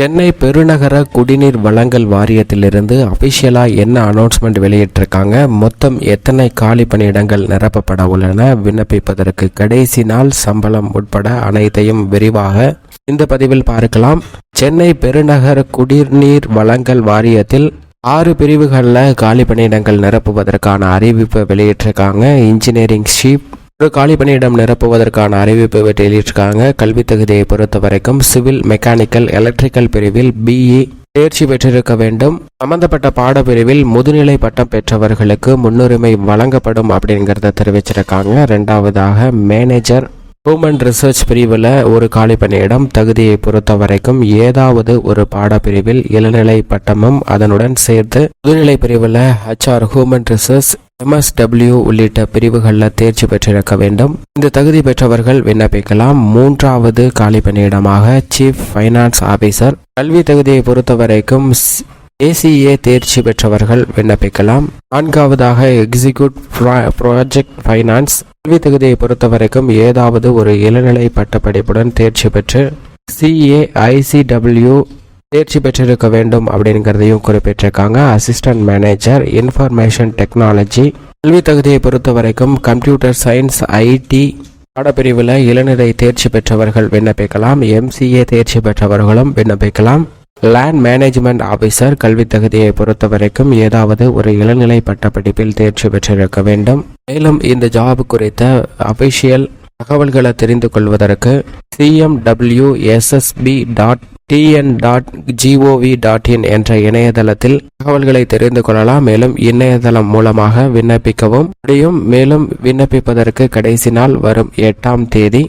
சென்னை பெருநகர குடிநீர் வழங்கல் வாரியத்திலிருந்து அஃபிஷியலாக என்ன அனௌன்ஸ்மெண்ட் வெளியிட்டிருக்காங்க? மொத்தம் எத்தனை காலி பணியிடங்கள் நிரப்பப்பட உள்ளன? விண்ணப்பிப்பதற்கு கடைசி நாள் சம்பளம் உட்பட அனைத்தையும் விரிவாக இந்த பதிவில் பார்க்கலாம். சென்னை பெருநகர குடிநீர் வழங்கல் வாரியத்தில் ஆறு பிரிவுகளில் காலி பணியிடங்கள் நிரப்புவதற்கான அறிவிப்பை வெளியிட்டிருக்காங்க. இன்ஜினியரிங் ஷீப் ஒரு காலி பணியிடம் நிரப்புவதற்கான அறிவிப்பு வெளியிட்டிருக்காங்க. கல்வி தகுதியை பொறுத்த வரைக்கும் சிவில் மெக்கானிக்கல் எலக்ட்ரிக்கல் பிரிவில் பிஇ தேர்ச்சி பெற்றிருக்க வேண்டும். சம்பந்தப்பட்ட பாடப்பிரிவில் முதுநிலை பட்டம் பெற்றவர்களுக்கு முன்னுரிமை வழங்கப்படும் அப்படிங்கிறத தெரிவிச்சிருக்காங்க. ரெண்டாவதாக மேனேஜர் ஹூமன் ரிசர்ச் பிரிவில் ஒரு காலி பணியிடம் தகுதியை பொறுத்த வரைக்கும் ஏதாவது ஒரு பாடப்பிரிவில் இளநிலை பட்டமும் அதனுடன் சேர்த்து முதுநிலை பிரிவில் ஹச்ஆர் ஹூமன் ரிசர்ச் எம்எஸ்டபிள்யூ உள்ளிட்ட பிரிவுகளில் தேர்ச்சி பெற்றிருக்க வேண்டும். இந்த தகுதி பெற்றவர்கள் விண்ணப்பிக்கலாம். மூன்றாவது காலி பணியிடமாக சீஃப் ஃபைனான்ஸ் ஆபீசர் கல்வி தகுதியை பொறுத்த வரைக்கும் ஏசிஏ தேர்ச்சி பெற்றவர்கள் விண்ணப்பிக்கலாம். நான்காவதாக எக்ஸிக்யூட் ப்ராஜெக்ட் ஃபைனான்ஸ் கல்வி தகுதியை பொறுத்த வரைக்கும் ஏதாவது ஒரு இளநிலை பட்டப்படிப்புடன் தேர்ச்சி பெற்று சிஏ ஐசிடபிள்யூ தேர்ச்சி பெற்றிருக்க வேண்டும் அப்படிங்கிறதையும் குறிப்பிட்டிருக்காங்க. அசிஸ்டன்ட் மேனேஜர் இன்ஃபர்மேஷன் டெக்னாலஜி கல்வி தகுதியை பொறுத்த வரைக்கும் கம்ப்யூட்டர் சயின்ஸ் ஐடி பாடப்பிரிவில் இளநிலை தேர்ச்சி பெற்றவர்கள் விண்ணப்பிக்கலாம். எம்சிஏ தேர்ச்சி பெற்றவர்களும் விண்ணப்பிக்கலாம். லேண்ட் மேனேஜ்மெண்ட் ஆஃபீஸர் கல்வி தகுதியை பொறுத்த வரைக்கும் ஏதாவது ஒரு இளநிலை பட்டப்படிப்பில் தேர்ச்சி பெற்றிருக்க வேண்டும். மேலும் இந்த ஜாப் குறித்த அபிஷியல் தகவல்களை தெரிந்து கொள்வதற்கு CMW SSB dot TN dot GOV dot in என்ற இணையதளத்தில் தகவல்களை தெரிந்து கொள்ளலாம். மேலும் இணையதளம் மூலமாக விண்ணப்பிக்கவும் முடியும். மேலும் விண்ணப்பிப்பதற்கு கடைசி நாள் வரும் எட்டாம் தேதி